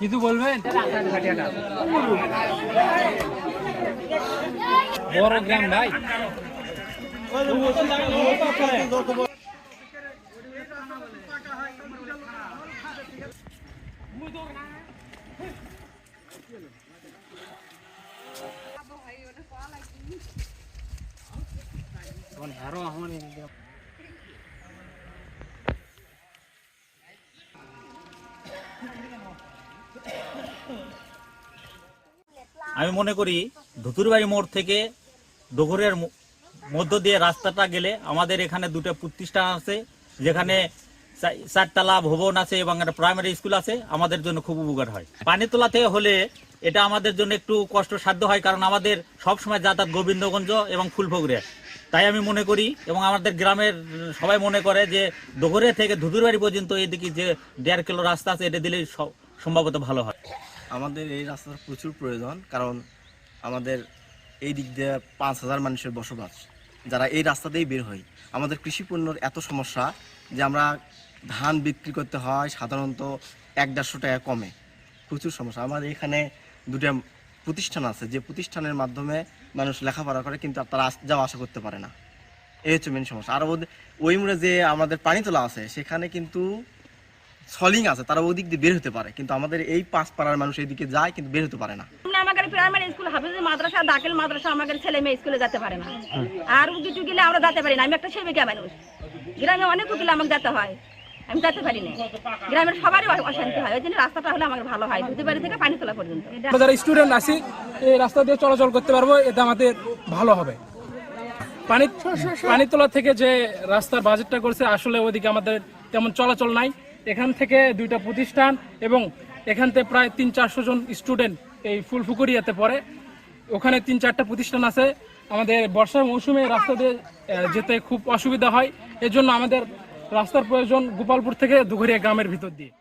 কিছু বলবেন? বড় গ্রাম ভাই হ্যারো আমার আমি মনে করি ধুতুরবাড়ি মোড় থেকে ডোগরের মধ্য দিয়ে রাস্তাটা গেলে আমাদের এখানে দুটো প্রতিষ্ঠান আছে, যেখানে চারতলা ভবন আছে এবং একটা প্রাইমারি স্কুল আছে, আমাদের জন্য খুব উপকার হয়। পানিতলা থেকে হলে এটা আমাদের জন্য একটু কষ্টসাধ্য হয়, কারণ আমাদের সবসময় যাতায়াত গোবিন্দগঞ্জ এবং ফুলফগরে তাই আমি মনে করি এবং আমাদের গ্রামের সবাই মনে করে যে ডোগরে থেকে ধুতুরবাড়ি পর্যন্ত এদিকে যে দেড় কিলো রাস্তা আছে, এটা দিলেই সম্ভবত ভালো হয়। আমাদের এই রাস্তার প্রচুর প্রয়োজন, কারণ আমাদের এই দিক দিয়ে পাঁচ হাজার মানুষের বসবাস, যারা এই রাস্তা দিয়েই বের হয়। আমাদের কৃষি পণ্যর এত সমস্যা যে আমরা ধান বিক্রি করতে হয় সাধারণত এক দেড়শো টাকা কমে। প্রচুর সমস্যা। আমাদের এখানে দুটো প্রতিষ্ঠান আছে যে প্রতিষ্ঠানের মাধ্যমে মানুষ লেখাপড়া করে কিন্তু তারা যাওয়া আসা করতে পারে না। এই হচ্ছে মেন সমস্যা। আর ওই মোড়ে যে আমাদের পানিতলা আছে সেখানে কিন্তু সলিং আছে তারা ওই দিক দিয়ে বের হতে পারে। কিন্তু আমাদের এই পাঁচ পাড়ার মানুষ এইদিকে যায় কিন্তু বের হতে পারে না। না আমাদের প্রাইমারি স্কুল হাফিজ মাদ্রাসা দাখিল মাদ্রাসা আমাদের ছেলে মেয়ে স্কুলে যেতে পারে না। আর কিছু গেলে আমরা যেতে পারি না আমি একটা সেবিকা মানুষ। গ্রামে অনেক উকিল আমাকে যেতে হয়। আমি যেতে পারি না গ্রামের সবারই অশান্তি হয়। ওই জন্য রাস্তাটা হলে আমাদের ভালো হয়। দুটি বাড়ি থেকে পানি তোলা পর্যন্ত। আমরা যারা স্টুডেন্ট আছি, এই রাস্তা দিয়ে চলাচল করতে পারব এটা আমাদের ভালো হবে। পানি পানিতলা থেকে যে রাস্তার বাজেটটা করছে, আসলে ওইদিকে আমাদের তেমন চলাচল নাই। এখান থেকে দুইটা প্রতিষ্ঠান এবং এখান থেকে প্রায় তিন চারশো জন স্টুডেন্ট এই ফুলফুকুরিয়াতে পড়ে। ওখানে তিন চারটা প্রতিষ্ঠান আছে। আমাদের বর্ষার মৌসুমে রাস্তা দিয়ে যেতে খুব অসুবিধা হয়। এজন্য আমাদের রাস্তার প্রয়োজন গোপালপুর থেকে দুঘরিয়া গ্রামের ভিতর দিয়ে।